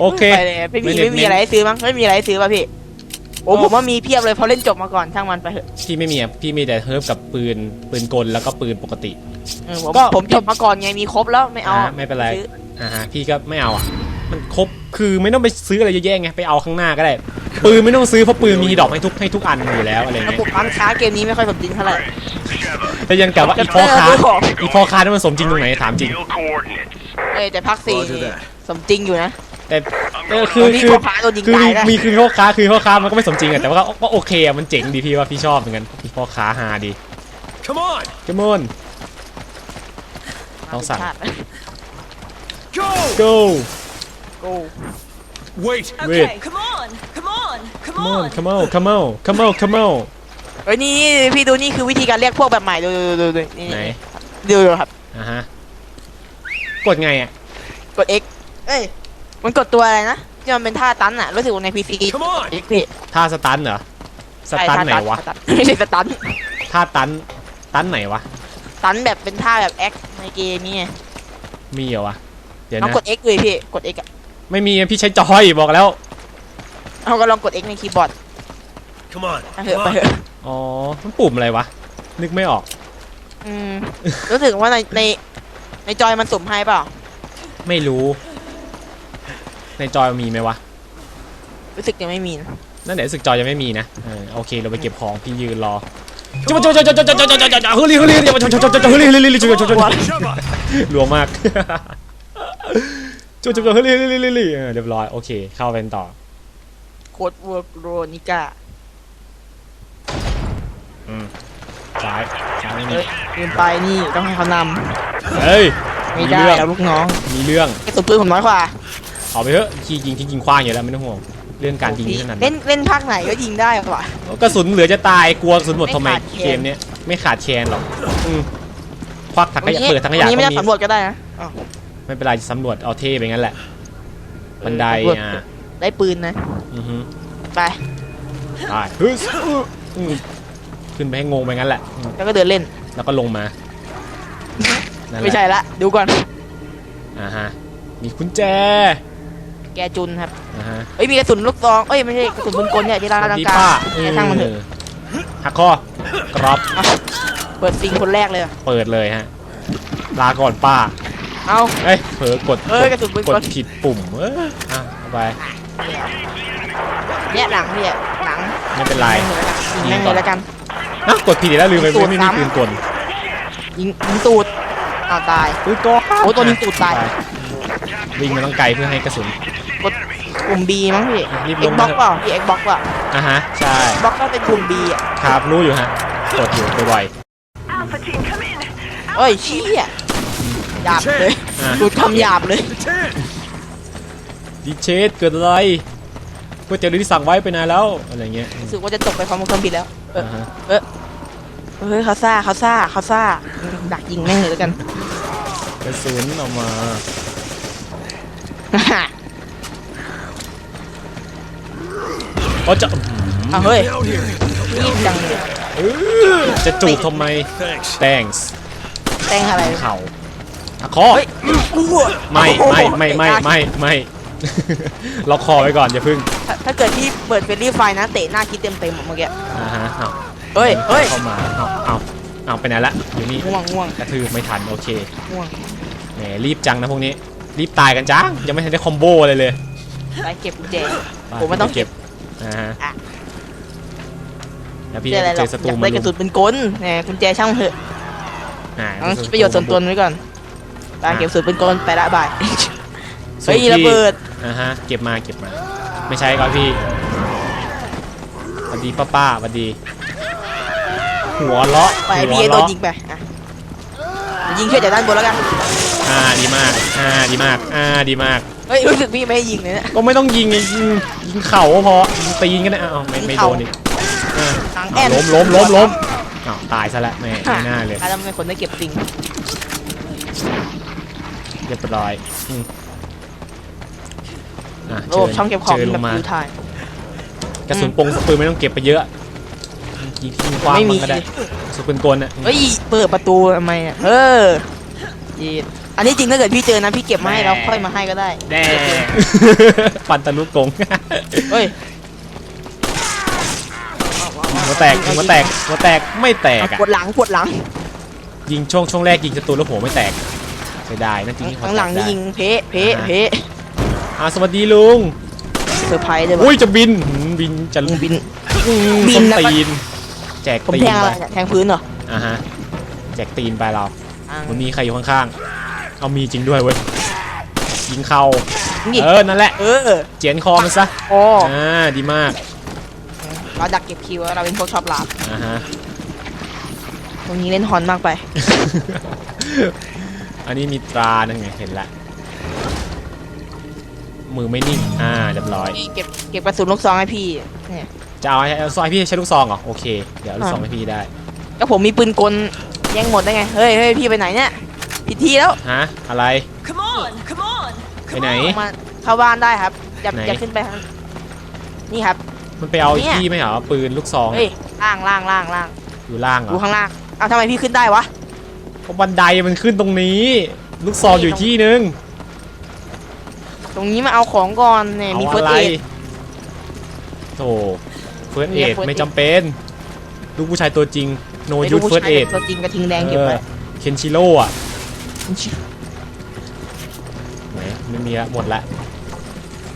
โอเคไปเลยไม่มีไม่เน้นไม่มีอะไรให้ซื้อมั้งไม่มีอะไรให้ซื้อป่ะพี่โอ้ผมว่ามีเพียบเลยเพราะเล่นจบมาก่อนช่างมันไปเถอะพี่ไม่มีอะพี่มีแต่เฮิร์บกับปืนปืนกลแล้วก็ปืนปกติเออผมก็ผมจบมาก่อนไงมีครบแล้วไม่เอาอ่าไม่เป็นไรซื้ออ่าฮะพี่ก็ไม่เอาอะมันครบคือไม่ต้องไปซื้ออะไรเยอะแยะไงไปเอาข้างหน้าก็ได้ปืนไม่ต้องซื้อเพราะปืนมีดอกให้ทุกให้ทุกอันอยู่แล้วอะไรระเงี้บบยร้านค้าเกมนี้ไม่ค่อยสมจริงเท่าไหร่แต่ยังกะว่าอีพ่อค้าอีพ่อค้านี่มันสมจริงตรงไหนถามจริง Deal coordinates. เอ้ยแต่ภาคสี่ Roger that. สมจริงอยู่นะ แต่เออคือนี่คือพ่อค้าโดนยิงคือตายได้มีคือพ่อค้าคือพ่อค้ามันก็ไม่สมจริงอะแต่ว่าก็ก็โอเคอะมันเจ๋งดีพี่ว่าพี่ชอบเหมือนกันพี่พ่อค้าฮาดี Come on, จมอน ต้องสั่ง go! go โก้ Wait, Wait. Okay, come on, come on, come come on on. come on come on come on come on เอ้ยนี่พี่ดูนี่คือวิธีการเรียกพวกแบบใหม่ดูดูดูดูนี่ไหนดูดูครับอ่าฮะกดไงอะกด X เอ้ย มันกดตัวอะไรนะที่มันเป็นท่าตันอะรู้สึกว่าใน PC come on! X พี่ท่าสตันเหรอ สตันไหนวะใช่ท่าตันไม่ใช่สตัน ท่าตัน ตันไหนวะ ตันแบบเป็นท่าแบบ X ในเกมนี่ไงมีเหรอวะ เดี๋ยวลองนะกด X เลยพี่ กด X อะไม่มีอะพี่ใช้จอยบอกแล้ว เอาก็ลองกด X ในคีย์บอร์ด Come on, ไปเถอะ come ไป on. เถอะอ๋อ มันปุ่มอะไรวะ นึกไม่ออก อืม รู้สึกว่าในในในจอยมันสุ่มให้เปล่า ไม่รู้ ในจอยมีไหมวะ รู้สึกยังไม่มีนะนั่นเดี๋ยวรู้สึกจอยยังไม่มีนะเออโอเคเราไปเก็บของพี่ยืนรอจุ๊บจุ๊บจุ๊บจุ๊บจุ๊บจุ๊บจุ๊บจุ๊บจุ๊บเฮ้ยเฮ้ยเฮ้ยจุ๊บจุ๊บจุ๊บจุ๊บเฮ้ยเฮ้ยเฮ้ยเฮ้ยจุ๊บจุ๊บจุ๊บจุ๊บ Shabba! รัวมากจุ๊บจุ๊บจุ๊บเฮ้ยเฮ้ยเฮ้ยเฮ้ยเฮ้ยเออเรียบร้อยโอเคเข้าเป็นต่อโคดเวิร์กโรนิก้าอืมซ้ายซ้ายไม่มีเอ้ยลืมไปนี่ต้องให้เขานเฮ้ยำมีไม่ได้เรื่องแล้วลูกน้องมีเรื่องไอ้ตัวปืนผมน้อยกว่า เอาไปเถอะขี้ยิงทิ้งยิงคว้างอยู่แล้วไม่ต้องห่วงเรื่องการยิงนี่ขนาดเล่นั้นนเล่นภาคไหนก็ยิงได้กว่ากระสุนเหลือจะตายกลัวกระสุนหมดทำไมไม่ขาดแคลน เกมเนี้ยไม่ขาดแคลนหรอกอืมควักถังขยะเปิดถังขยะวันนี้ก็ไม่ได้มีสำรวจก็ได้นะอ้าวไม่เป็นไรสำรวจเอาเท่ไปงั้นแหละบันไดสำรวจอะได้ปืนนะ อือฮึ ไป ได้เฮ้ยอืมขึ้นไปให้งงไปงั้นแหละอืมแล้วก็เดินเล่น แล้วก็ลงมานั่นแหละไม่ใช่ละ ดูก่อน อ่าฮะ มีกุญแจ แกจุนครับอ่าฮะเอ้ยมีกระสุนลูกซองเอ้ยไม่ใช่กระสุนปืนกลเนี่ยที่ร้านสวัสร่างดีกาป้ายแกช่างมันเถอะเออหักคอกรอบเปิดซิงคนแรกเลยอะเปิดเลยฮะลาก่อนป้าเอาเอ้ยเผลอกดเอ้ยกระสุนปืนกกดลผิดปุ่มเอ้ยอะเอาไปเนี่ยหลังเนี่ยหลังไม่เป็นไรยิงแม่งเลยแล้วกันนะกดผิดอีกแล้วลืมไปตูดไม่มีซ้ำปืนกลยิงยิงตูดอ้าวตายปืนกลโอ้ตัวนี้ตูดตายวิ่งมาต้องไกลเพื่อให้กระสุน กลุ่ม B มั้งพี่รีบลเอ็งกบ็อกนะเปล่าพี่เอ็กบ็อกเปล่าอะฮะ ใช่ บ็อกก็เป็นกลุ่ม B อะครับ รู้อยู่ฮะ กดอยู่บ่อย Alpha team, come in. เอ้ยชี้อะหยาบเลยๆอะ ดูดคำหยาบเลย The tent! ดิเชสเกิดอะไรก๋วยเตี๋ยวที่สั่งไว้ไปนานแล้ว อะไรเงี้ยรู้สึกว่าจะตกไปพร้อมกับเครื่องบินแล้ว เอออ่าฮะเฮ้ยเขาซ่าเขาซ่าเขาซ่าดักยิงแม่งเลยแล้วกัน กระสุนออกมา เขาจะเอาเฮ้ย Out here! รีบจังเลยเออจะจูบทำไม Thanks. thanks แตงอะไร เข่าอะคอเฮ้ยอู้หูไม่ไม่ไม่ไม่ไม่ไม่ล็อกคอไว้ก่อนอย่าพึ่งถ้าถ้าเกิดที่เปิดเฟรนลี่ไฟนะเตะหน้าคิดเต็มเต็มๆอะเมื่อกี้อ่าฮะเอาเฮ้ยเฮ้ยเข้ามาเอาเอาเอาไปไหนละอยู่นี่ง่วงง่วงกระทืบไม่ทันโอเคง่วง แหมรีบจังนะพวกนี้ รีบตายกันจังยังไม่ทันได้คอมโบเลยเลย ไปเก็บกุญแจ ผมไม่ต้องเก็บ อ่าฮะอะ แล้วพี่เจออะไรหรเจอกอศัตอรูยากมาได้กลุระสุนเป็นกลแหมกุญแจช่างเถอะอ่าต้องคิดประโยชน์ส่วนตัวไว้ก่อนไปเก็บกระสุนเป็นกลไปละบายส่วเฮ้นยที่ระเบิดอ่าฮะเก็บมาเก็บมา ไม่ใช่ครับพี่สวัสดีป้าป้าสวัสดี หัวเลาะไปหัพี่วเอโดนเลาะยิงไปอะยิงแค่จากด้านบนแล้วกันอ่าดีมาก อ่าดีมาก อ่าดีมาก เฮ้ยรู้สึกพี่ไม่ให้ยิงเลยเนะก็ไม่ต้องยิงไงยิงยิงเข่าก็พอยิงตีนก็ได้อ้าวไม่ไม่โดนอีกอ่าทางแออ้าวนล้มล้มล้มล้มอ้าวตายซะแล้วแม่ไม่น่าเลยถ้าทำไมคนได้เก็บสิ่งเรียบร้อยอืมอะระบบช่องเก็บของเชิญลแบบงมา ดูถ่าย กระสุนปงปืนไม่ต้องเก็บไปเยอะยิงทิ้งคว้างไม่มี มันก็ได้กระสุนปืนกลน่ะเฮ้ยเปิดประตูทำไมอะเออยีด อันนี้จริงถ้าเกิดพี่เจอนะพี่เก็บมาให้แล้วค่อยมาให้ก็ได้ แด่ปันตะลุกกงเฮ้ยหัวแตกหัวแตกหัวแตกไม่แตกเอาอะปวดหลังปวดหลัง ยิงช่วงช่วงแรกยิงศัตรูแล้วหัวไม่แตกเสียดายนั่นจริงที่หัวข้างแตหลังกนี่ได้ยิงเพะเพะเพะอ่าสวัสดีลุงเซอร์ไพรส์เลยว่ะอุ้ยจะบินหืมบินจะบินอืมบินส้นแล้วก็ตีน แจกผมตีแทนงไปอะไรเนี่ยแทงพื้นเหรออ่าฮะแจกตีนไปเราอะมันมีใครอยู่ข้างๆ เอามีจริงด้วยเว้ยยิงเข่านี่ เออนั่นแหละเออเจียนคอมันซะโอ้อ่าดีมากเราดักเก็บคิวเราเป็นพวกชอบลาบอ่าฮะ ตรงนี้เล่นฮอนมากไป อันนี้มีตรานั่นไงเห็นละมือไม่นิ่งอ่าเรียบร้อยนี่เก็บเก็บกระสุนลูกซองให้พี่เนี่ยจะเอาให้เอาซอยพี่ใช้ลูกซองเหรอโอเค เดี๋ยวเอาลูกซองให้พี่ได้ ก็ผมมีปืนกลแย่งหมดได้ไง เฮ้ยเฮ้ยพี่ไปไหนเนี่ย ผิดที่แล้วฮะอะไร Come on, come on, ไป come ไหน on. ออกมาเข้าบ้านได้ครับ อย่าไหน อย่าขึ้นไปครับนี่ครับ มันไปเอาอีกเนี่ย ที่ไหมเหรอปืนลูกซองเฮ้ยล่างล่างล่างล่างอยู่ล่างเหรดูอข้างล่างเอาทำไมพี่ขึ้นได้วะ เพราะบันไดมันขึ้นตรงนี้ ลูกซองอยู่อีกที่นึงตรงนี้มาเอาของก่อนเนี่ยเอามีเฟิร์สอะไรเอด โธ่เฟิร์สมีเอด first ไม่ aid จำเป็น ลูกผู้ชายตัวจริงโนไม่ยูรู้ผู้เฟิร์สชายเอดตัวจริงกระทิงแดงเก็บไว้เคนชิโร่อะ ไหนไม่มีละหมดละ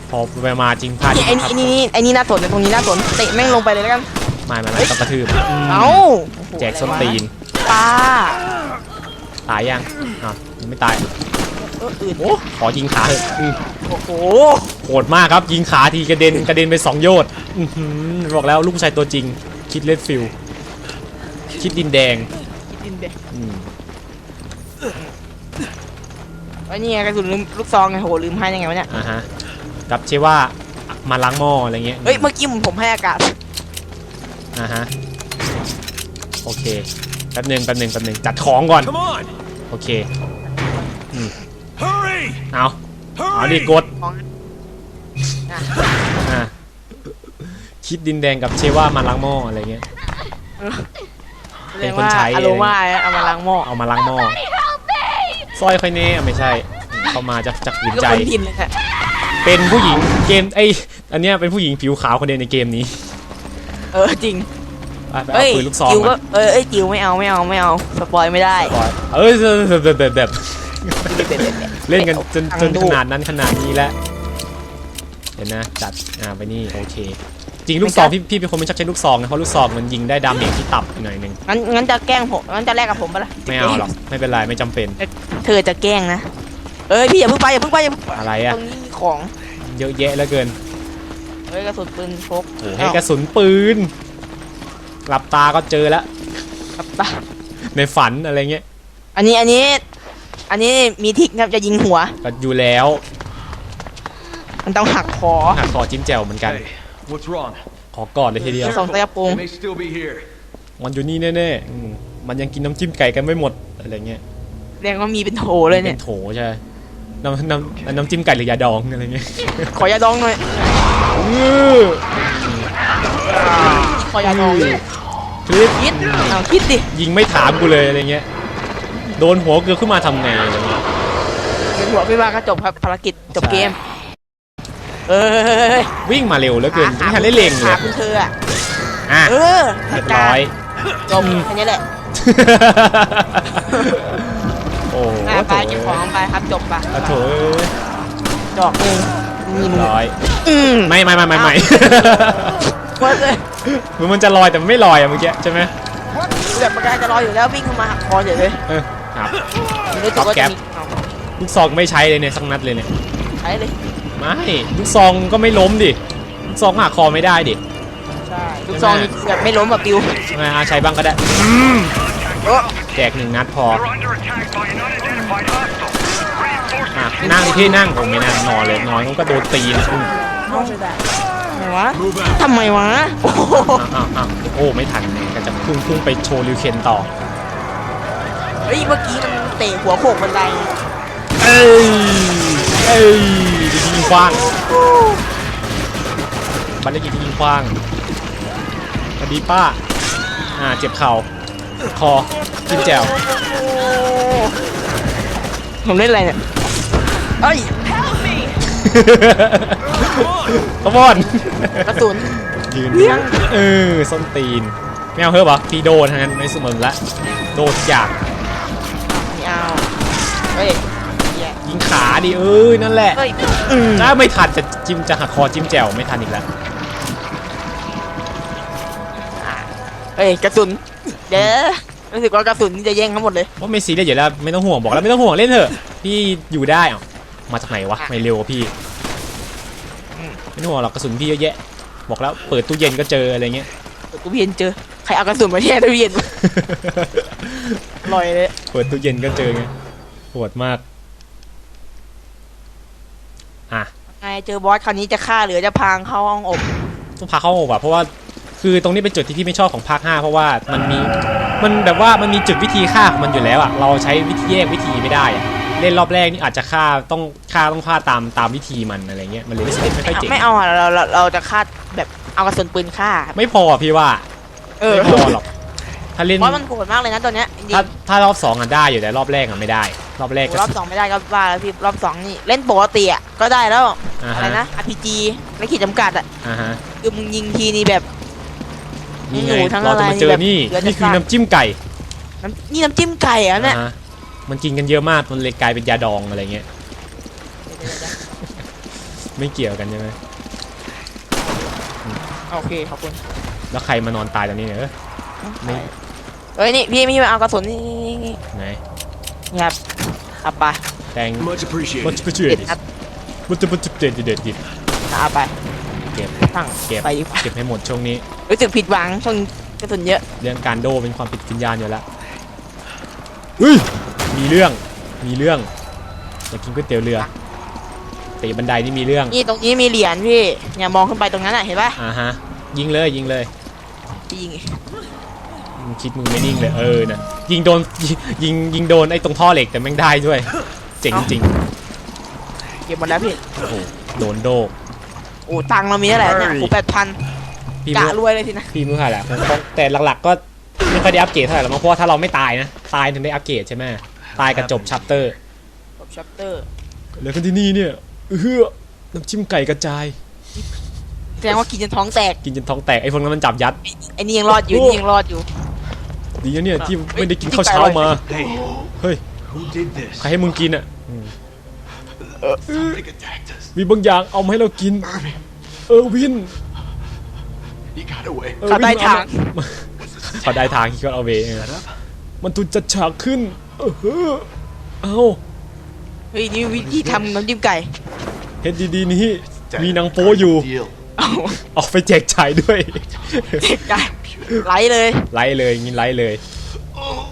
พอไปมาจริงพลาดนี่ไอ้นี่ไอ้นี่นี่ไอ้นี่น่าสนไอ้ตรงนี้น่าสนเตะแม่งลงไปเลยแล้วกัน ไม่ไม่ไม่ต้องกระทืบอืมเอ้าแจกส้นตีน ปลาตายยังอะยังไม่ตาย เอออื่นโอ้ขอยิงขาเถอะอืมโอ้โหโหดมากครับ ยิงขาทีกระเด็นกระเด็นไปสองโยชน์อื้อหือบอกแล้วลูกผู้ชายตัวจริง คิดเลดฟิลคิดดินแดงคิดดินเบอืม ไอ้นี่ไงกระสุนลืมลูกซองไงโหลืมให้ยังไงวะเนี่ยอ่าฮะกับเชื่อว่ามาล้างหม้ออะไรเงี้ยเฮ้ยเมื่อกี้ผมผมให้อากาศอ่าฮะโอเคแป๊บหนึงแป๊บหนึงแป๊บหนึงจัดของก่อน Come on! โอเค Hurry! เอาเอาดิ Hurry! กดของอ่าคิดดินแดงกับเชว่ามาล้างหม้ออะไรเงี้ย เป็นคนใช้อโรมาเอามาล้างหม้อเอามาล้างหม้อ สร้อยค่อยเน่ไม่ใช่ เข้ามาจากจากหวินก็ใจ คนพินเลยฮะเป็นผู้หญิงเกมไอยอันเนี้ยเป็นผู้หญิงผิวขาวคนเดียวในเกมนี้เออจริงไปไปเอ้เอายปืนลูกซองจิวก็มาเออเอ้ยจิวไม่เอาไม่เอาไม่เอาสปอยไม่ได้ก่อนเอ้ยแบบแบบแบบแบบเบ็ดเบ็ดเบ็ดเล่นกันจนจนดูขนาดนั้นขนาดนี้แล้วเห็นนะจัดอ่าไปนี่โอเค จริงลูกซองพี่พี่เป็นคนไม่ชอบใช้ลูกซองนะเพราะลูกซองมันยิงได้ดาเมจที่ต่ำหน่อยหนึงงั้นงั้นจะแกล้งผมงั้นจะแลกกับผมปะล่ะไม่เอาหรอกไม่เป็นไรไม่จำเป็นเธอจะแกล้งนะเอ้ยพี่อย่าเพิ่งไปอย่าเพิ่งไปอย่าเพิ่งไปอะไรตอะรงนี้มีของเยอะแยะเหลือเกินเฮ้ยกระสุนปืนพกโอ้โหให้กระสุนปืนหลับตาก็เจอแล้วกับตาในฝันอะไรเงี้ยอันนี้อันนี้ อันนี้มีทิกครับจะยิงหัว ก็อยู่แล้วมันต้องหักคอหักคอจิ้มแจ่วเหมือนกัน Hey, what's wrong? ขอกอดเลยทีเดียว สองตะกระโปรง They may still be here. มันอยู่นี่แน่ๆอืมมันยังกินน้ำจิ้มไก่กันไม่หมดอะไรเงี้ยเรียกว่ามีเป็นโถเลยเนี่ยป็นโถใช่น้ำน้ำน้ำจิ้มไก่หรือยาดองอะไรเงี้ยขอยาดองหน่อยอื้อขอยาดองคลิปคิดเอาคิดดิยิงไม่ถามกูเลยอะไรเงี้ยโดนหัวเกลือขึ้นมาทำไงอะไรเงี้ย เป็นหัวพี่ว่าก็จบครับภารกิจจบเกม เออวิ่งมาเร็วเหลือเกินไม่ทันได้เล็งเลขายคุณเธออะอะเออเรียบร้อย จบแค่นี้แหละโอ้โหอะไปเก็บของไปครับจบปะอะโถเอ้ยดอกหนึ่งมีมือร้อยอืมไม่ไม่ไม่ไม่ไม่เว้ยเลยเหมือนมันจะลอยแต่มันไม่ลอยอะเมื่อกี้ใช่ไหมแบบมันกำลังจะรออยู่แล้ววิ่งเข้ามาหักคอเฉยเลยเออครับ ไม่รู้ตัวว่าแก๊จะปมีเอาลูกซองไม่ใช้เลยเนี่ยสักนัดเลยเนี่ยใช้เลย ไม่ลูกซองก็ไม่ล้มดิลูกซองหักคอไม่ได้ดิใช่ลูกซองนี่แบบไม่ล้มแบบปิวทำไมอาใช้บ้างก็ได้โอ้แจกหนึ่งนัดพออะนั่งที่นั่งผมไม่นั่งนอนเลยนอนก็โดนตีนะอืมทำไมวะ Move out. ทำไมวะโอ้โหอ้าวอ้าวอ้าวโอ้ไม่ทันเนี่ยก็จะพุ่งพุ่งไปโชว์ริวเคนต่อ เฮ้ยเมื่อกี้มันเตะหัวโขกบันไดเอ้ย เอ้ยดียิงคว้างบัลเลกิที่ยิงคว้างสวัสดีป้า อ่า เจ็บเข่า คอจิ้มแจ่วผมเล่นอะไรเนี่ยเอ้ย Help me! ขบอนกระสุนยืนเออส้นตีนไม่เอาเฮ้ยปะพี่โดทั้งนั้นไม่สมมึงละโดทุกอย่างไม่เอาเฮ้ยเหี้ยยิงขาดิเอ้ยนั่นแหละเฮ้ยถ้าไม่ทันจะจิ้มจะหักคอจิ้มแจ่วไม่ทันอีกแล้วเฮ้ยกระสุนเดี๋ยวรู้สึกว่ากระสุนนี่จะแย่งทั้งหมดเลยว่าไม่ซีเรียสอยู่แล้วไม่ต้องห่วงบอกแล้วไม่ต้องห่วงเล่นเถอะพี่อยู่ได้เอ้ามาจากไหนวะไม่เร็วกว่าพี่อืมไม่ต้องห่วงหรอกกระสุนพี่เยอะแยะ บอกแล้วเปิดตู้เย็นก็เจออะไรเงี้ยเดี๋ยวกูเพียนเจอใครเอากระสุนมาแช่ตู้เย็นลอยเลยเปิดตู้เย็นก็เจอไงปวดมากอะ ไงเจอบอสคราวนี้จะฆ่าหรือจะพางเข้าห้องอบต้องพาเข้าอบอะเพราะว่าคือตรงนี้เป็นจุดที่พี่ไม่ชอบของภาค5เพราะว่ามันมีมันแบบว่ามันมีจุดวิธีฆ่าของมันอยู่แล้วอะเราใช้วิธีแยกวิธีไม่ได้อะเล่นรอบแรกนี่อาจจะฆ่าต้องฆ่าต้องฆ่าตามตามวิธีมันอะไรเงี้ยมันเลยรู้สึกไม่ค่อยเจ๋งไม่เอาอะเราเราเราจะฆ่าแบบเอากระสุนปืนฆ่า ไม่พออะพี่ว่าเออไม่พอหรอก ถ้าเล่นเพราะมันโหดมากเลยนะตัวเนี้ยจริงถ้าถ้ารอบสองอะได้อยู่แต่รอบแรกอะไม่ได้ รอบแรกๆก็ รอบสองไม่ได้ก็ว่าแล้วพี่รอบสองนี่เล่นปกติอะก็ได้แล้วอ่าอะไรฮะนะ RPG ไม่ขีดจำกัดอะอ่าฮะคือมึงยิงทีนี่แบบ นี่ไงหนูทั้งเราจะมาเจออะไรนี่แบบนี่คือเหลือแต่น้ำจิ้มไก่น้ำนี่น้ำจิ้มไก่อะเนี่ยอ่าฮะมันกินกันเยอะมากมันเลยกลายเป็นยาดองอะไรเงี้ยไม่เกี่ยวกันใช่ไหมโอเคขอบคุณแล้วใครมานอนตายตรงนี้เนี่ยเออไม่ เฮ้ยนี่พี่พี่มาเอากระสุนนี่นี่นี่ไหนนี่ครับเอาไปแตง Much มัน appreciated. จะเจือเด็ดดินัดมันจะมันจะเด็ดเด็ดดิเอาไปเก็บตั้งเก็บไปดีกว่าเก็บให้หมดช่วงนี้ รู้สึกผิดหวังช่วงกระสุนเยอะเรื่องการโดเป็นความผิดวิญญาณอยู่แล้วเฮ้ยมีเรื่องมีเรื่องอยากกินก๋วยเตี๋ยวเรือเตะบันไดนี่มีเรื่องนี่ตรงนี้มีเหรียญพี่เนี่ยมองขึ้นไปตรงนั้นอะเห็นปะอ่าฮะยิงเลยยิงเลยพี่ยิง มึงคิดมึงไม่นิ่งเลยเออนะยิงโดนยิงยิงยิงโดนไอ้ตรงท่อเหล็กแต่แม่งได้ด้วย เจ๋งจริงเก็บหมดแล้วพี่ โอ้โหโดนโดโอ้ตังค์เรามีเท่าไหร่เนี่ยโอ้แปดพันพี่กะไม่รวยเลยสินะ พี่ไม่เท่าไหร่แหละผมต้องแต่หลักๆก็ไม่ค่อยได้อัปเกรดเท่าไหร่หรอกมั้งเพราะว่าถ้าเราไม่ตายนะตายถึงได้อัปเกรดใช่ไหมตายกระจบชัปเตอร์จบชัปเตอร์แล้วก็ที่นี่เนี่ยเออน้ำจิ้มไก่กระจาย แสดงว่ากินจนท้องแตกกินจนท้องแตกไอ้พวกนั้นมันจับยัด ไอ้นี่ยังรอดอยู่นี่ยังรอดอยู่ ดีนะเนี่ยที่เฮ้ยไม่ได้กินข้าวเช้ามา Hey, เฮ้ย who did this? ใครให้มึงกินอะ Something attacked us. มีบางอย่างเอามาให้เรากิน Irving, เออวิน he got away. ออเขาได้วินทาง มเขาได้ทางที่เขาเอาเว Set up. มันถูกจัดฉากขึ้น เออเอ้าเฮ้ยนี่วิธีทำน้ำจิ้มไก่เฮ็ดดีๆนี่มีนางโป้อยู่ Deal. เอาออกไปแจกจ่ายด้วย เด็กไก่ ไหลเลย ไล่เลยงี้ไล่เลย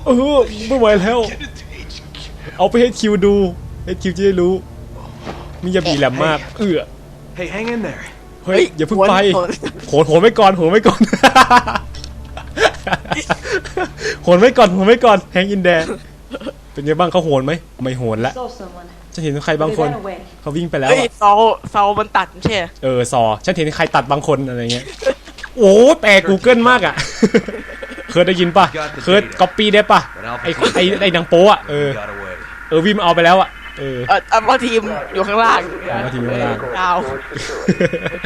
เออไม่ไหวแล้ว Get it to HQ. เอาไปให้คิวดูให้คิวจะได้รู้มีอย่าบีแหลมมาก เออ Hey, hang in there. เฮ้ย อย่าเพิ่งไปโหน โหนโหนไว้ก่อนโหนไว้ก่อน โหนไว้ก่อนโหนไว้ก่อนแฮงอินแดเป็นไงบ้างเขาโหนไหมไม่โหนละ Saw someone. ฉันเห็นใครบางคน They ran away. เขาวิ่งไปแล้วเฮ้ยอะเซาเซามันตัดไม่ใช่เหรอเออซอ ฉันเห็นใครตัดบางคนอะไรเงี้ย โอ้แปล Google มากอะ เคยได้ยินป่ะเคยก๊อปปี้ได้ป่ะไอ้ไอ้ไอ้นางโป๊อะเออ Got away. เออวิมเอาไปแล้วอะเออเออเอาว่าทีมอยู่ข้างล่างเอามาทีมข้างล่างดาว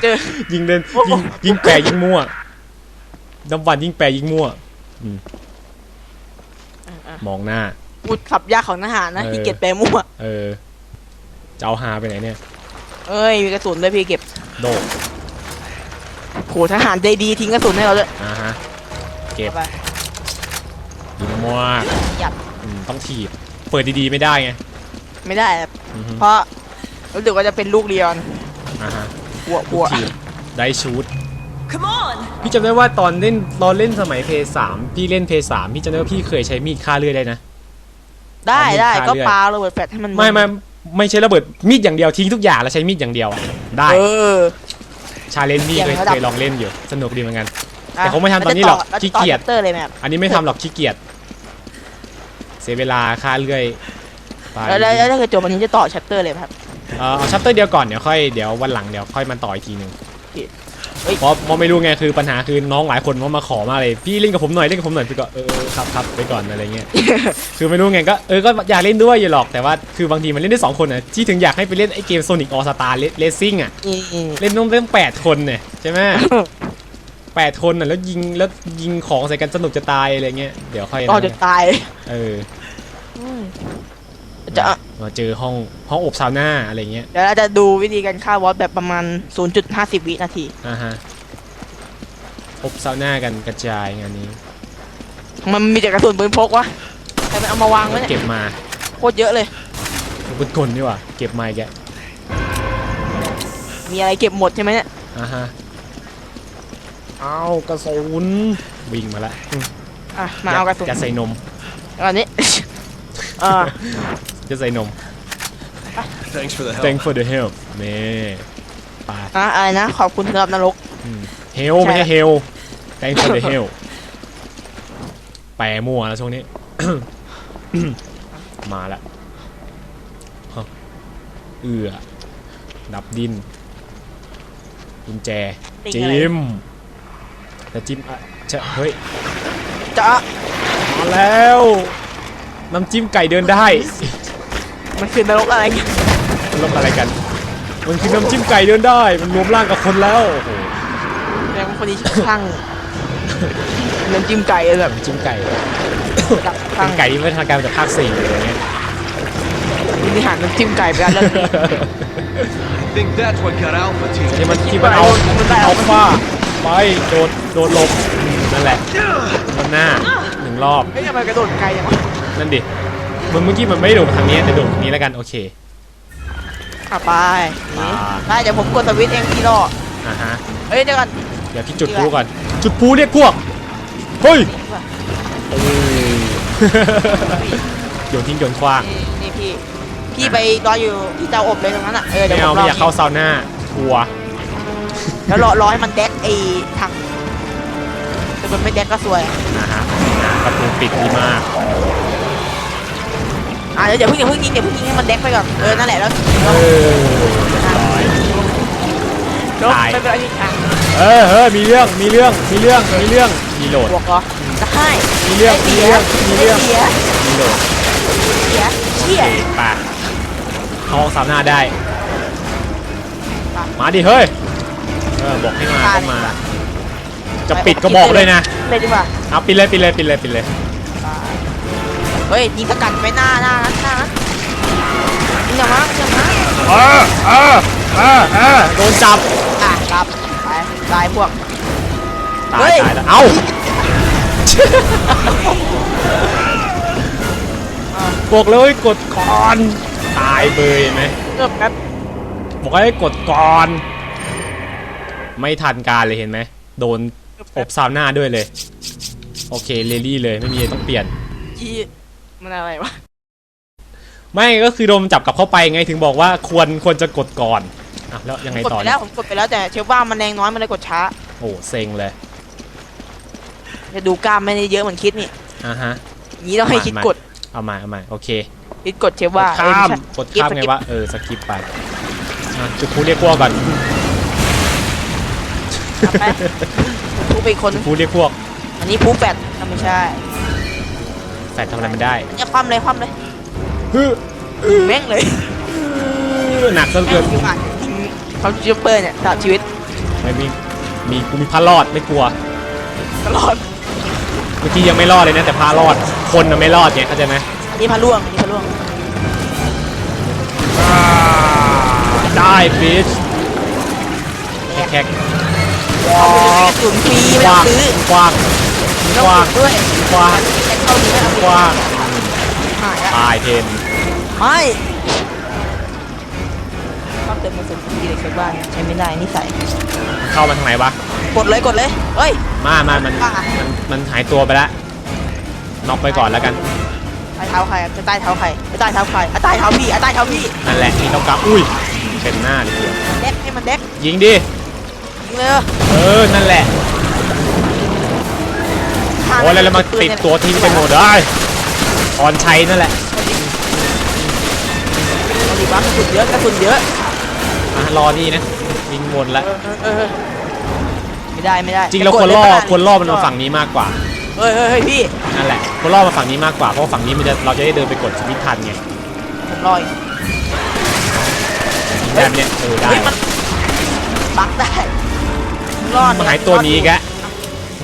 เจอยิงเล่นยิงยิงแปรยิงมั่วน้ำวันยิงแปรยิงมั่วอืมมองหน้าพูดขับยากของทหารนะเออพี่เก็บแปรมั่วเออจะเอาหาไปไหนเนี่ยเอ้ยมีกระสุนด้วยพี่เก็บโดด โหทหารใจดีทิ้งกระสุนให้เราด้วยอ่าฮะ เก็บเอาไปยิงมั่วหยัดอืมต้องถีบ เปิดดีๆไม่ได้ไงไม่ได้ครับอือฮึเพราะรู้สึกว่าจะเป็นลูกเรียนอ่าฮะหัวลูหักวถีบได้ชูด Come on! พี่จำได้ว่าตอนเล่นตอนเล่นสมัยเพย์สามพี่เล่นเพย์สามพี่จำได้ว่าพี่เคยใช้มีดฆ่าเลือดได้นะ ได้เอามีดได้ฆ่าก็เลือดปาระเบิดแฟลชให้มันไม่ไม่ไม่ใช่ระเบิดมีดอย่างเดียวทิ้งทุกอย่างแล้วใช้มีดอย่างเดียวอะได้ เออ ชาเลนจ์นี่เคยอย่างระดับเคยลองเล่นอยู่ สนุกดีเหมือนกันอะแต่คงไม่ทำตอนนี้หรอกแล้วจะขี้เกียจต่อชัปเตอร์เลยไหมครับอันนี้ไม่ทำหรอกขี้เกียจเสียเวลาค่าเลื่อยไปแล้วแล้วแล้วถ้าเกิดจบวันนี้จะต่อชัปเตอร์เลยไหมครับ เออเอาชัปเตอร์เดียวก่อนเดี๋ยวค่อยเดี๋ยววันหลังเดี๋ยวค่อยมาต่ออีกทีหนึ่ง เพราะเพราะไม่รู้ไงคือปัญหาคือน้องหลายคนเขามาขอมาเลยพี่เล่นกับผมหน่อยเล่นกับผมหน่อยพี่ก็เออเออครับครับไปก่อนอะไรเงี้ยคือไม่รู้ไงก็เออก็อยากเล่นด้วยอยู่หรอกแต่ว่าคือบางทีมันเล่นได้สองคนอะที่ถึงอยากให้ไปเล่นไอ้เกมโซนิกออสตาเลสซิ่งอะอืมเล่นต้องเล่นแปดคนเนี่ยใช่ไหมแปดคนอะแล้วยิงแล้วยิงของใส่กันสนุกจะตายอะไรเงี้ยเดี๋ยวค่อยก็จะตายเออ จะมาเจอห้องห้องอบซาวน่าอะไรเงี้ย เดี๋ยวเราจะดูวิธีการฆ่าวอสแบบประมาณ 0.50 วินาที อ่าฮะ อบซาวน่ากันกระจายงานนี้ มันมีแต่กระสุนปืนพกวะแต่มันเอามาวางไว้เนี่ยเก็บมาโคตรเยอะเลยบุญกลนี่หว่าเก็บมาอีกแกมีอะไรเก็บหมดใช่ไหมเนี่ย อ่าฮะเอากระสุนวิ่งมาละอะ มาเอากระสุนจะใส่นมอันนี้ เออ จะใส่นม Thanks for the help. thank for the help นี่ไปอะอะไรนะ ขอบคุณสำหรับนรก เฮลไม่ใช่ใช่เฮล thank for the help แปรมั่วแล้วช่วงนี้ มาละฮะเอือดับดินกุญแจ ติ๊งจิอะไรมแต่จิ้มอะเชะเฮ้ย จะมาแล้ว น้ำจิ้มไก่เดินได้ มันคือนรกอะไรกันลบอะไรกัน มันคือน้ำจิ้มไก่เดินได้ มันรวมร่างกับคนแล้วโอ้โหแล้วคนนี้ช่างน้ำจิ้มไก่แบบน้ำจิ้มไก่ดับเป็ช่างนไก่ที่พัฒนาการมาจากภาคสี่เลยอย่างเงี้ยบริหารน้ำจิ้มไก่ไปแล้วเรื่องนี้ I think that's what got Alpha Team. ที่มันที่มันเอาเอาฟ้าไปโดดโดดหลบนั่นแหละมันหน้าหนึ่งรอบเฮ้ยทำไมกระโดดไกลจังวะนั่นดิ มันเมื่อกี้มันไม่ได้โดดทางนี้แต่โดดทางนี้แล้วกันโอเค อะไปหนีไปได้เดี๋ยวผมกดสวิตช์เองพี่รออ่าฮะเฮ้ยเดี๋ยวก่อนเดี๋ยวพี่จุดพลุก่อน จุดพลุเรียกพวกเฮ้ยโยนทิ้งโยนขว้าง นี่นี่พี่ พี่ไปรออยู่ที่เตาอบเลยตรงนั้นอะเออเดี๋ยไม่วผเอามรไม่ออยากเข้าซาวน่าทัวร์แล้วรอรอให้มันแดกไอ้ถังแต่มันไม่แดกก็สวย นะฮะประตูปิดดีมาก อะเดี๋ยวเดี๋ยวเพิ่งอย่าเพิ่งยิงเดี๋ยวเพิ่งยิงให้มันแดกไปก่อนเออนั่นแหละแล้วเออร้อยแล้วตายไม่เป็นไรอะเออเฮ้ยมีเรื่องมีเรื่องมีเรื่องมีเรื่องมีโหลดบวกเหรอได้มีเรื่องมีเสียเรื่องมีเรื่องเสียมีโหลดเสียเชี่ยปะเข้าห้องซาวน่าได้ มาดิเฮ้ยเออบอกให้มาก็มา จะปิดก็บอกเลยนะเลยดีกว่าเอาปิดเลยปิดเลยปิดเลยปิดเลย เฮ้ยยิงสกัดไว้หน้าหน้านั้นหน้ายิงอย่ามายิงอย่ามาเออเออเออเออโดนจับอะครับไปตายพวกตายตายแล้วเอ้าบอกเลยกดก่อนตายเบยไหมเริ่มแป๊บบอกให้กดก่อน ไม่ทันการเลยเห็นไหมโดนอบซาวน่าด้วยเลย โอเคเลลี่เลยไม่มีต้องเปลี่ยน มันอะไรวะ ไม่ก็คือโดนจับกลับเข้าไปไงถึงบอกว่าควรควรจะกดก่อนอะแล้วยังไงกดต่อไปเนี่แล้ยวผมกดไปแล้วแต่เชฟว่ามันแรงน้อยมันเลยกดช้า โอ้เซ็งเลยจะดูกล้ามไม่ได้เยอะเหมือนคิดนี่อะฮะ อย่างนี้ต้องให้คิดกดเอามาเอามาโอเคคิดกดเชฟว่ากดข้ามเอ้ยกดไใช่ข้ามสไงกิปวะเออสกิปไปอะจุดพูเรียกพวกก่อนสกิปไปพูไปอีกคนจุดพูเรียกพวกอันนี้พูแปดอะไม่ใช่ แฟดทำอะไรมันได้เนี่ยคว่ำเลยคว่ำเลยฮึแม่งเลยหนักซะเหลือแม่เกินงอยู่อะยิงเขาจูเปอร์เนี่ยตลอดชีวิตไม่มีมีกูมีพารอดไม่กลัวตลอดเมื่อกี้ยังไม่รอดเลยนะแต่พารอดคนน่ะไม่รอดไงเข้าใจไหมอันนี้พาล่วงอันนี้พาล่วงอ่าได้บิชแค่แค่เอาไปเลยกระสุนฟรีไม่กต้อว้างงซื้อกว้าง ไม่ต้องกว้างกดด้วยกว้างแค่เข้านี้ไม่เอากว้างหายอะตายเทนไม่ชอบเติมกระสุนฟรีเลยเชฟว่าเนี่ยใช้ไม่ได้นิสัยเข้ามาทางไหนวะกดเลยกดเลยเฮ้ยมามามันว่ามันมันหายตัวไปแล้วน็อกไปก่อนแล้วกันใต้เท้าใครอะจะใต้เท้าใครจะใต้เท้าใครอะใต้เท้าพี่อะใต้เท้าพี่นั่นแหละนี่ต้องกลับอุ้ยเต็มหน้าเลยทีเดียวเด็กให้มันเด็กยิงดิยิงเลยเออนั่นแหละ โอ้ยแล้วเรามาติดตัวทิ้งไปหมดเลยออนชัยนั่นแหละเอาดิวะกระสุนเยอะกระสุนเยอะมารอนี่นะวิ่งวนแล้วเออเออไม่ได้ไม่ได้จริงแล้วจะควกรดล่อเลยปะควรล่อมันมาฝั่งนี้มากกว่าเฮ้ยเฮ้ยเฮ้ยพี่นั่นแหละควรล่อมาฝั่งนี้มากกว่าเพราะฝั่งนี้มันจะเราจะได้เดินไปกดสวิตช์ทันไงผมรออีกแบบเนี้ยเออได้เฮ้ยมันบักได้รอดมันหายตัวนี้อีกแล้วโ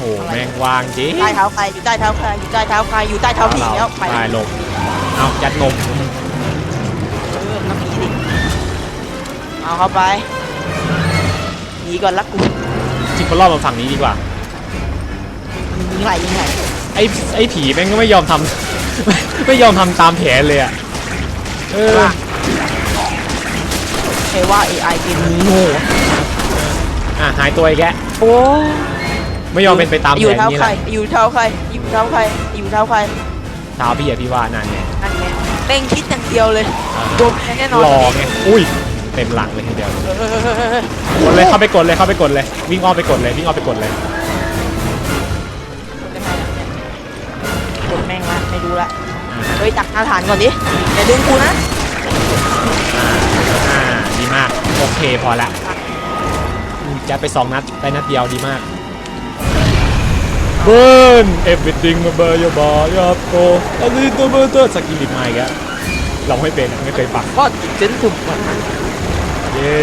อ้โหแม่งวางจริงใต้เท้าใครอยู่ใต้เท้าใครอยู่ใต้เท้าใครอยู่ใต้เท้าผีเราแล้วไปได้ลงเอายัดนมเออน้ำผีดิเอาเข้าไปหนีก่อนละกูจริงควรล่อมาฝั่งนี้ดีกว่ายิงไหลยิงไหลไอ้ไอ้ผีแม่งก็ไม่ยอมทำไม่ไม่ยอมทำตามแผนเลยอะเออว่าใครว่า AI เกมนี้โง่อะหายตัวอีกแล้วโอ้ ไม่ยอมเป็นไปตามอแผยู่นเท้านี้ใครแหละอยู่เท้าใครอยู่เท้าใครอยู่เท้าใครเท้าพี่อะพี่ว่านั่นไงนั่นไงเร่งคิดอย่างเดียวเลยอ่าโดนแน่นอนรอไงอุ้ยเต็มหลังเลยทีเดียวเออเออเออเออเออกดเลยเข้าไปกดเลยเข้าไปกดเลยวิ่งอ้อมไปกดเลยวิ่งอ้อมไปกดเลยกดแม่งละไม่รู้ละเฮ้ยตักหน้าฐานก่อนดิอย่าดึงกูนะอ่าดีมากโอเคพอละอืมจะไปสองนัดได้นัดเดียวดีมาก เบิร์น everything มาเบอร์ยาบายาโตอันนี้ตัวเบอร์เตอร์สกิลลิมาอีกแล้วเราไม่เป็นไม่เคยฟังก็เส้นถุกมันเย้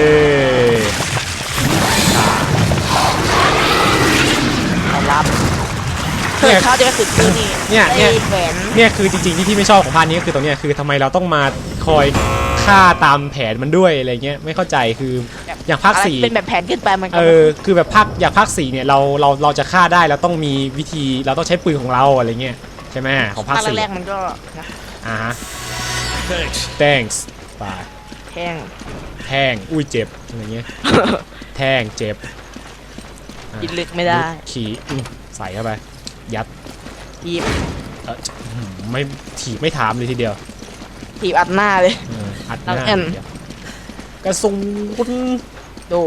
เอารับเฮ้ยข้าวจะกระสุนปืนนี่เนี่ยเนี่ยไอ้แหวนเนี่ยคือจริงๆที่พี่ไม่ชอบของพาร์ทนี้ก็คือตรงเนี้ยคือทำไมเราต้องมาคอย ฆ่าตามแผนมันด้วยอะไรเงี้ยไม่เข้าใจคืออย่างภาคอะไรสี่เป็นแบบแผนขึ้นไปมันก็เออคือแบบภาคอย่างภาคสี่เนี่ยเราเราเราจะฆ่าได้เราต้องมีวิธีเราต้องใช้ปืนของเราอะไรเงี้ยใช่ไหมของภาคภาคสี่แรกๆมันก็นะอ่าฮะ Thanks. thanks ไปแท่งแทงอุ้ยเจ็บอะไรเงี้ยแทงเจ็บกินลึกไม่ได้ขี่อื้อใส่เข้าไปยัดทีบเอออื้อไม่ถีบไม่ถามเลยทีเดียว ทีบอัดหน้าเลยเอออัดหน้องน้าแอมทีเดียวกระสุนดู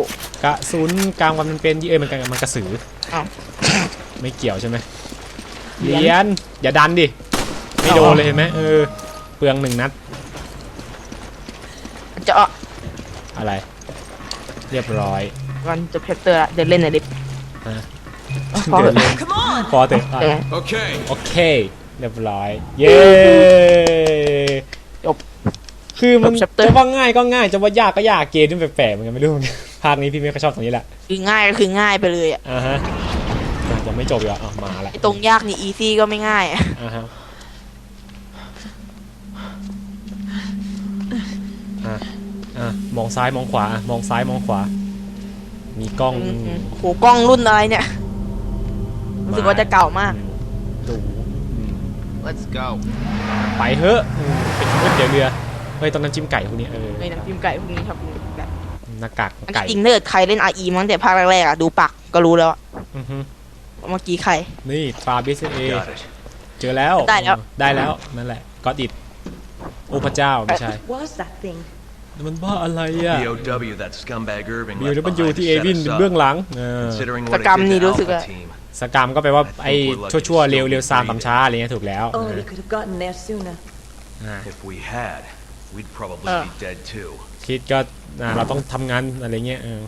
กระสุนกลางวันมันเป็นยี่เอ้ยมันกลางมันกระสืออ้าว ไม่เกี่ยวใช่ไหมเหรีเหยญรียญอย่าดันดิไม่โดอ๋นอเลยเห็นไหมเออเปลืองหนึ่งนัดจะเอาอะไร เรียบร้อยวันจะเพชรเตอร์ละเดินเล่นหน่อยดิฮะเอาพอเดินเล่น Come on. พอเถอะอะเออ Okay. โอเค เรียบร้อย เย้จบ คือมันจบ chapter จะว่าง่ายก็ง่ายจะว่ายากก็ยากเกมนี่แปลกๆเหมือนกันไม่รู้ภาคนี้พี่ไม่ค่อยชอบตรงนี้แหละคือง่ายก็คือง่ายไปเลยอะอ่าฮะอะยังไม่จบอีกเหรออะมาละไอ้ตรงยากนี่อีซี่ก็ไม่ง่ายอะอ่าฮะอะอะมองซ้ายมองขวาอะมองซ้ายมองขวา มีกล้องอืมอืมโหกล้องรุ่นอะไรเนี่ยรู้สึกว่าจะเก่ามาก ดูอืม Let's go. ไปเถอะอืมเป็นก๋วยเตี๋ยวเรือ เฮ้ยตอนนั้นจิ้มไก่พวกนี้เออในน้ำจิ้มไก่พวกนี้ครับแบบหน้ากากอันไก่จริงถ้าเกิดใครเล่น RE มาตั้งแต่ภาคแรกๆอะดูปักก็รู้แล้วอะอือฮึว่าเมื่อกี้ใคร นี่ปลาบิสเอ Got it. เจอแล้วได้แล้ว ได้แล้วนั่นแหละก็ดิดโอ้พระเจ้าไม่ใช่ Was that thing? มันบ้าอะไรอะ BOW that scumbag Irving บิว left แล้วมันอยู่ behind ที่ to เอ set วิน us เป็น up. เบื้องหลังเออ Considering ส what it กรรม did นี่ to รู้สึก Alpha อะ Team. สกรรมก็แปลว่าไอ้ชั่วๆเร็วเร็วซามตามช้าอะไรเงี้ยถูกแล้ว Only we could have gotten there sooner. อ่า If we had, we'd probably Uh. be dead too. คิดก็อ่าเราต้องทำงานอะไรเงี้ยเออ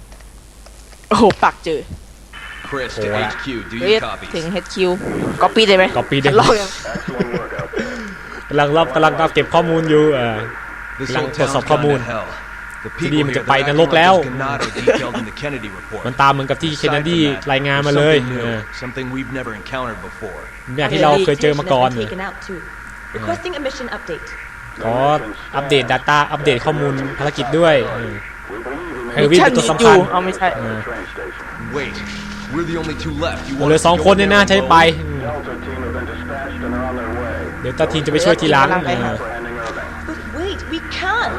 โอ้โหปักเจอ Chris to Wow. HQ, do เฮ้ย your copies. ถึง HQ ก๊อปปี้ได้ไหม copy ได้ ลองยังกำลังรับกำลังเก็บข้อมูลอยู่เออ This Lang- whole tột town's sọc gone ข้อมูล to hell. The ที่นี่ people มัน here จะ that ไป are น acting รก like แล้ว this Ganado detailed in the Kennedy report. มันตามเหมือนกับที่เคน Aside เนดี from that, รายงาน there's มาเลย something เอ new, อ something we've never encountered before. อย่างที่เราเคยเจอมาก่อน Has been taken out too. Requesting a mission update. ขออัปเดต Data อัปเดตข้อมูลภารกิจด้วยเออเฮอร์วินชั่เป็นตัวนี้สำคัญอยู่เอาไม่ใช่ เออ Wait, we're the only two left. You เหลือ want สอง us to คน go เนี่ย in น่า there ใช้ alone? ไปอืมเดี๋ยวตาทีมจะไปช่วยทีหลังเออ But wait, we can't.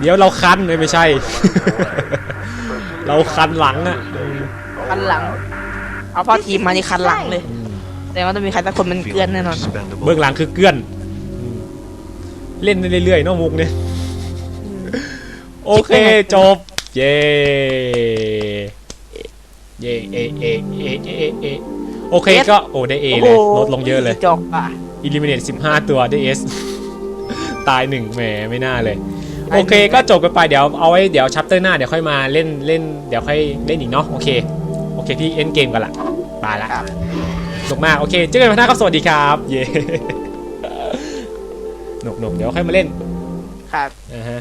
เดี๋ยวเราคันเลยไม่ใช่ เราคันหลังอะคันหลัง เอาพ่อทีมมานี่คันหลังเลย แต่ว่าต้องมีใครสักคนมันเกลือน Feeling แน่นอน expendable. เบื้องหลังคือเกื้อนอืม เล่นเรื่อยๆเนาะมุกเนี่ยโอเคจบ เย้เย้เอเอเอเอเอโอเคก็โอ้ได้เอเลยลดลงเยอะเลยจบอะอิลิเมเนตสิบห้าตัวได้เอสตายหนึ่งแหมไม่น่าเลย โอเคก็จบกันไปเดี๋ยวเอาไว้เดี๋ยวชัปเตอร์หน้าเดี๋ยวค่อยมาเล่นเล่นเดี๋ยวค่อยเล่นอีกเนาะโอเคโอเคพี่เอ็นเกมกันละไปละจบมากโอเคเจอกันวันหน้าครับสวัสดีครับ เย้ หนุกหนกเดี๋ยวค่อยมาเล่นครับอ่าฮะ